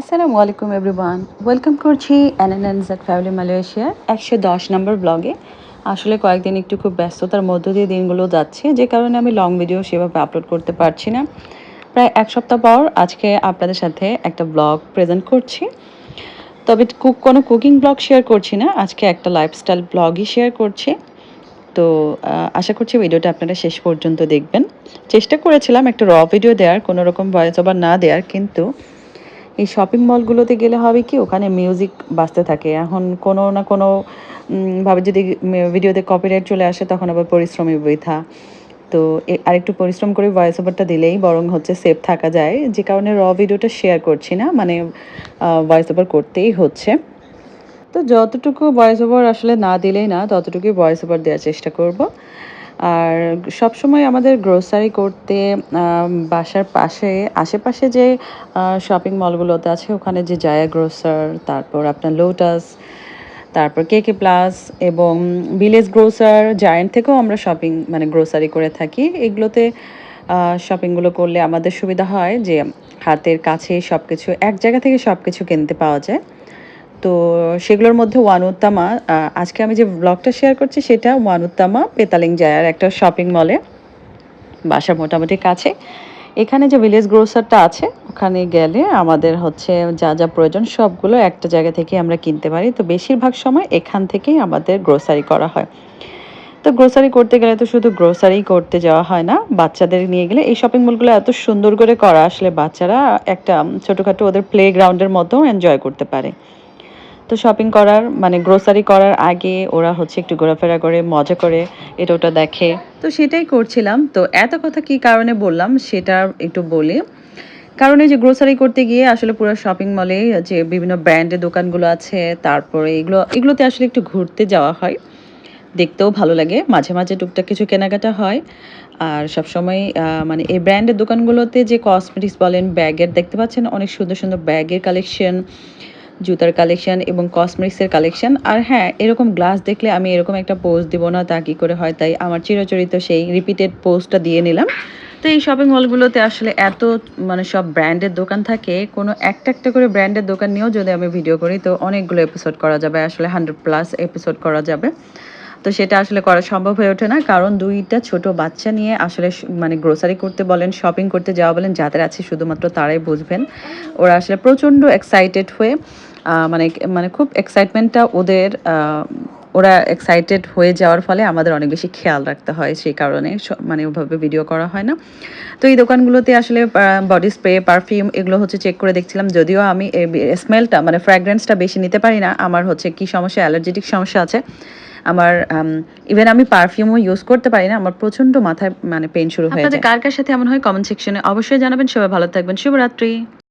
আসসালামু আলাইকুম everyone welcome করছি অ্যানানজাট ফ্যামিলি মালয়েশিয়া একশো দশ নম্বর ব্লগে আসলে কয়েকদিন একটু খুব ব্যস্ততার মধ্য দিয়ে দিনগুলো যাচ্ছে, যে কারণে আমি লং ভিডিও সেভাবে আপলোড করতে পারছি না। প্রায় এক সপ্তাহ পর আজকে আপনাদের সাথে একটা ব্লগ প্রেজেন্ট করছি। তবে কুক কোনো কুকিং ব্লগ শেয়ার করছি না, আজকে একটা লাইফস্টাইল ব্লগই শেয়ার করছি। তো আশা করছি ভিডিওটা আপনারা শেষ পর্যন্ত দেখবেন। চেষ্টা করেছিলাম একটা র ভিডিও দেওয়ার কোনো রকম ভয়েস ওভার না দেওয়ার কিন্তু এই শপিং মলগুলোতে গেলে হবে কি, ওখানে মিউজিক বাজতে থাকে। এখন কোনো না কোনো ভাবে যদি ভিডিওতে কপিরাইট চলে আসে, তখন আবার পরিশ্রমী বৃথা। তো আরেকটু পরিশ্রম করে ভয়েস ওভারটা দিলেই বরং হচ্ছে সেফ থাকা যায়। যে কারণে র ভিডিওটা শেয়ার করছি না মানে ভয়েস ওভার করতেই হচ্ছে। তো যতটুকু ভয়েস ওভার আসলে না দিলেই না, ততটুকুই ভয়েস ওভার দেওয়ার চেষ্টা করব। আর সবসময় আমাদের গ্রোসারি করতে বাসার পাশে, আশেপাশে যে শপিং মলগুলোতে আছে, ওখানে যে জায়া গ্রোসার তারপর আপনার লোটাস তারপর কে কে প্লাস এবং ভিলেজ গ্রোসার জায়েন্ট থেকেও আমরা শপিং মানে গ্রোসারি করে থাকি। এগুলোতে শপিংগুলো করলে আমাদের সুবিধা হয় যে, হাতের কাছে সব কিছু এক জায়গা থেকে সব কিছু কিনতে পাওয়া যায়। তো সেগুলোর মধ্যে ওয়ানুত্তামা আহ, আজকে আমি যে ব্লগটা শেয়ার করছি সেটা ওয়ানুত্তামা পেতালিং জায়ার একটা শপিং মলে বাসা মোটামুটি কাছে। এখানে যে ভিলেজ গ্রোসারটা আছে ওখানে গেলে আমাদের হচ্ছে যা যা প্রয়োজন সবগুলো একটা জায়গা থেকে আমরা কিনতে পারি। তো বেশিরভাগ সময় এখান থেকেই আমাদের গ্রোসারি করা হয়। তো গ্রোসারি করতে গেলে তো শুধু গ্রোসারি করতে যাওয়া হয় না বাচ্চাদের নিয়ে গেলে এই শপিং মলগুলো এত সুন্দর করে করা আসলে বাচ্চারা একটা ছোটোখাটো ওদের প্লে গ্রাউন্ডের মতো এনজয় করতে পারে। তো শপিং করার মানে গ্রোসারি করার আগে ওরা হচ্ছে একটু ঘোরাফেরা করে, মজা করে, এটা ওটা দেখে। তো সেটাই করছিলাম। তো এত কথা কি কারণে বললাম সেটা একটু বলি। কারণ এই যে গ্রোসারি করতে গিয়ে আসলে পুরো শপিং মলে যে বিভিন্ন ব্র্যান্ডের দোকানগুলো আছে, তারপরে এগুলো, এগুলোতে আসলে একটু ঘুরতে যাওয়া হয়। দেখতেও ভালো লাগে। মাঝে মাঝে টুকটাক কিছু কেনাকাটা হয়। আর সবসময় মানে এই ব্র্যান্ডের দোকানগুলোতে যে কসমেটিক্স বলেন, ব্যাগের, দেখতে পাচ্ছেন অনেক সুন্দর সুন্দর ব্যাগের কালেকশন জুতার কালেকশন এবং কসমেটিক্সের কালেকশন আর হ্যাঁ এরকম গ্লাস দেখলে আমি এরকম একটা পোস্ট দিব না, তা কী করে হয়? তাই আমার চিরচরিত সেই রিপিটেড পোস্টটা দিয়ে নিলাম। তো এই শপিং মলগুলোতে আসলে এত মানে সব ব্র্যান্ডের দোকান থাকে, কোনো একটা একটা করে ব্র্যান্ডের দোকান নিয়েও যদি আমি ভিডিও করি, তো অনেকগুলো এপিসোড করা যাবে, আসলে হান্ড্রেড প্লাস এপিসোড করা যাবে। তো সেটা আসলে করা সম্ভব হয়ে ওঠে না। কারণ দুইটা ছোট বাচ্চা নিয়ে আসলে মানে গ্রোসারি করতে বলেন শপিং করতে যাওয়া বলেন, যাদের আছে শুধুমাত্র তারাই বুঝবেন। ওরা আসলে প্রচণ্ড এক্সাইটেড হয়ে মানে মানে খুব এক্সাইটমেন্টটা ওদের ওরা এক্সাইটেড হয়ে যাওয়ার ফলে আমাদের অনেক বেশি খেয়াল রাখতে হয় সেই কারণে। মানে ওভাবে ভিডিও করা হয় না। তো এই দোকানগুলোতে আসলে বডি স্প্রে পারফিউম এগুলো হচ্ছে চেক করে দেখছিলাম। যদিও আমি স্মেলটা মানে ফ্র্যাগরেন্সটা বেশি নিতে পারি না। আমার হচ্ছে কি সমস্যা অ্যালার্জেটিক সমস্যা আছে। আমার ইভেন আমি পারফিউমও ইউজ করতে পারি না আমার প্রচণ্ড মাথায় মানে পেন শুরু হয়ে যায়। কার কার সাথে এমন হয়? কমেন্ট সেকশনে অবশ্যই জানাবেন। সবাই ভালো থাকবেন। শুভরাত্রি।